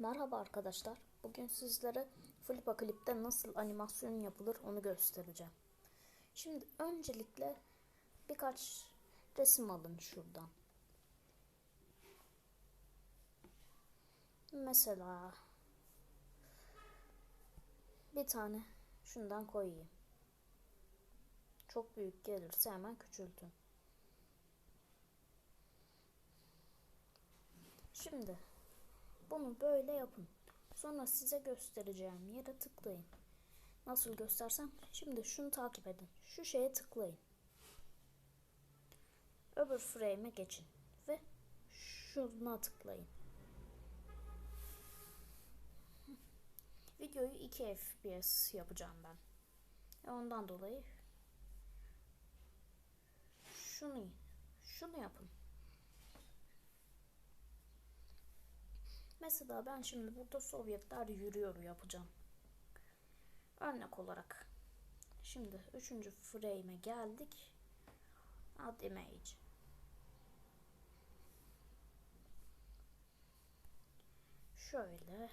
Merhaba arkadaşlar. Bugün sizlere Flippa Clip'te nasıl animasyon yapılır onu göstereceğim. Şimdi öncelikle birkaç resim alın şuradan. Mesela bir tane şundan koyayım. Çok büyük gelirse hemen küçültün. Şimdi bunu böyle yapın. Sonra size göstereceğim yere tıklayın. Nasıl göstersem? Şimdi şunu takip edin. Şu şeye tıklayın. Öbür frame'e geçin. Ve şuna tıklayın. Videoyu 2 FPS yapacağım ben. Ondan dolayı şunu şunu yapın. Mesela ben şimdi burada Sovyetler yürüyor yapacağım. Örnek olarak. Şimdi üçüncü frame'e geldik. Add image. Şöyle.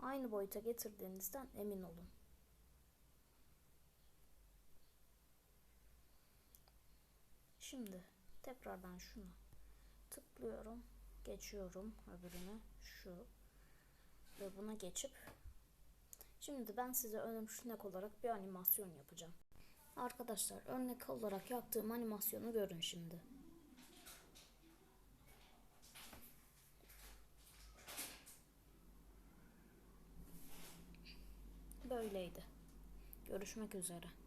Aynı boyuta getirdiğinizden emin olun. Şimdi tekrardan şunu geçiyorum öbürüne şu ve buna geçip şimdi ben size örnek olarak bir animasyon yapacağım. Arkadaşlar örnek olarak yaptığım animasyonu görün şimdi. Böyleydi. Görüşmek üzere.